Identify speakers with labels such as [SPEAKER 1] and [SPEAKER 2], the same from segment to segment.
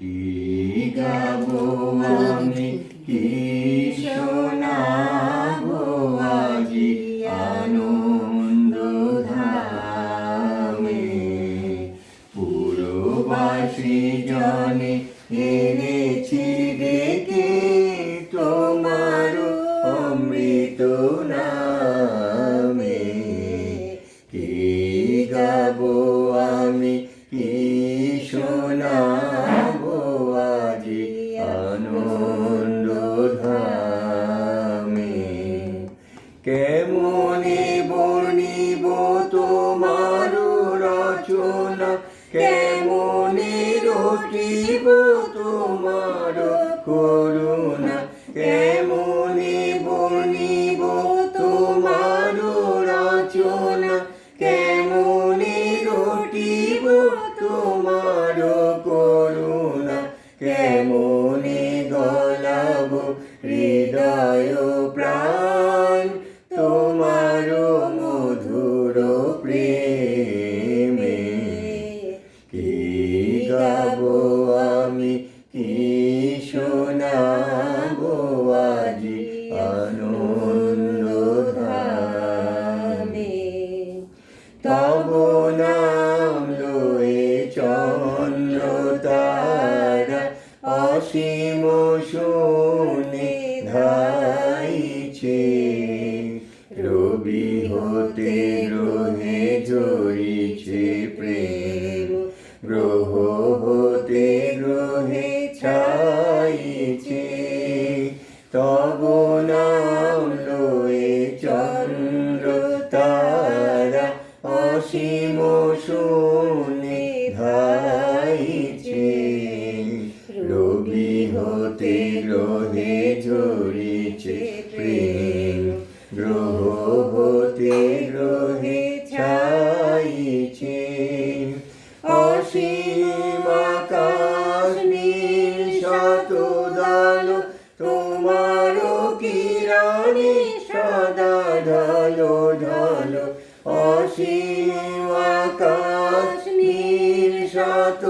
[SPEAKER 1] কি গাবো আমি? কি শোনাবো আজি আনন্দ ধামে? পুরবাসী জনে এনেছি ডেকে তোমার অমৃত নামে। কি গাবো আনন্দ ধামে কেমনে বর্ণিব তোমার রচনা? কেমনে রটিব হৃদয় প্রাণ তোমার মধুর প্রেমে। কি গাবো আমি, কি শোনাবো আজি আনন্দ ধামে। তব নাম লয়ে চন্দ্র তারা অসীম শুনে ধাইছে রবি হতে গ্রহে ঝরিছে প্রেম, গ্রহ হতে গ্রহে ছাইছে। তব নাম লয়ে চন্দ্র তারা অসীম শুনে হতে গ্রহে ঝরিছে প্রেম। গ্রহ হতে গ্রহে ছাইছে অসীম আকাশ নীল শত দল তোমার কিরণে সদা ঢলো ঢলো। অসীম আকাশ শত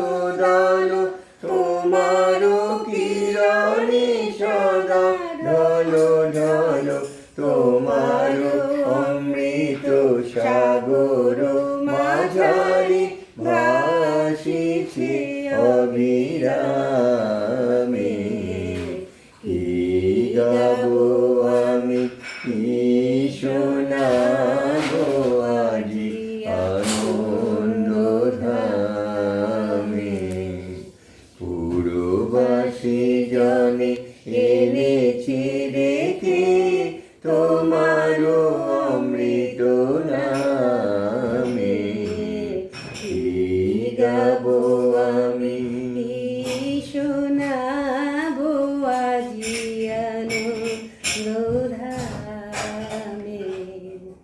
[SPEAKER 1] ঢলো ঢলো তোমার অমৃত সাগর মাঝারি ভাসিছে অবিরামে। আমি কি শোনাবো? থেকে তোমার অমৃত নামে।